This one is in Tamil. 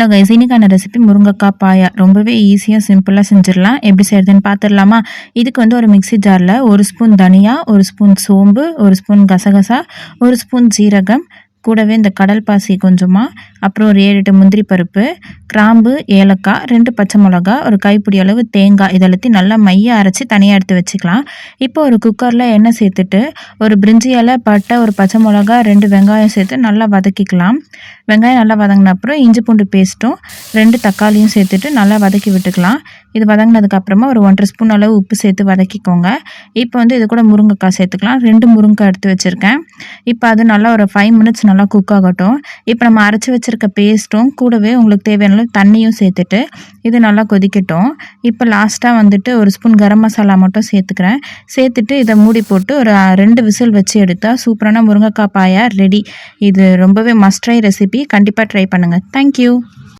ஹலோ கைஸ் ரெசிபி முருங்கைக்காய் பாயா. ரொம்பவே ஈஸியாக சிம்பிளாக செஞ்சிடலாம். எப்படி செய்யறதுன்னு பார்த்துடலாமா இதுக்கு வந்து ஒரு மிக்ஸி ஜாரில் ஒரு ஸ்பூன் தனியா ஒரு ஸ்பூன் சோம்பு ஒரு ஸ்பூன் கசகசா ஒரு ஸ்பூன் ஜீரகம் கூடவே இந்த கடல் பாசி கொஞ்சமாக அப்புறம் ஒரு ஏழு எட்டு முந்திரி பருப்பு கிராம்பு ஏலக்காய் ரெண்டு பச்சை மிளகா ஒரு கைப்பிடி அளவு தேங்காய் இதெல்லாத்தையும் நல்லா மைய அரைச்சி தனியாக எடுத்து வச்சுக்கலாம். இப்போ ஒரு குக்கரில் எண்ணெய் சேர்த்துட்டு ஒரு பிரிஞ்சி இலை பட்டை ஒரு பச்சை மிளகா ரெண்டு வெங்காயம் சேர்த்து நல்லா வதக்கிக்கலாம். வெங்காயம் நல்லா வதங்கின அப்புறம் இஞ்சி பூண்டு பேஸ்ட்டும் ரெண்டு தக்காளியும் சேர்த்துட்டு நல்லா வதக்கி விட்டுக்கலாம். இது வதங்கினதுக்கப்புறமா ஒரு ஒன்றரை ஸ்பூன் அளவு உப்பு சேர்த்து வதக்கிக்கோங்க. இப்போ வந்து இது கூட முருங்கைக்காய் சேர்த்துக்கலாம். ரெண்டு முருங்கைக்காய் எடுத்து வச்சுருக்கேன். இப்போ அது நல்லா ஒரு ஃபைவ் மினிட்ஸ் நல்லா குக் ஆகட்டும். இப்போ நம்ம அரைச்சி வச்சுருக்க பேஸ்ட்டும் கூடவே உங்களுக்கு தேவையான தண்ணியும் சேர்த்துட்டு இது நல்லா கொதிக்கட்டும். இப்போ லாஸ்ட்டாக வந்துட்டு ஒரு ஸ்பூன் கரம் மசாலா மட்டும் சேர்த்துக்கிறேன். சேர்த்துட்டு இதை மூடி போட்டு ஒரு ரெண்டு விசில் வச்சு எடுத்தால் சூப்பரான முருங்கைக்காய் பாயா ரெடி. இது ரொம்பவே மஸ்ட்ரை ரெசிபி கண்டிப்பாக ட்ரை பண்ணுங்கள் தேங்க்யூ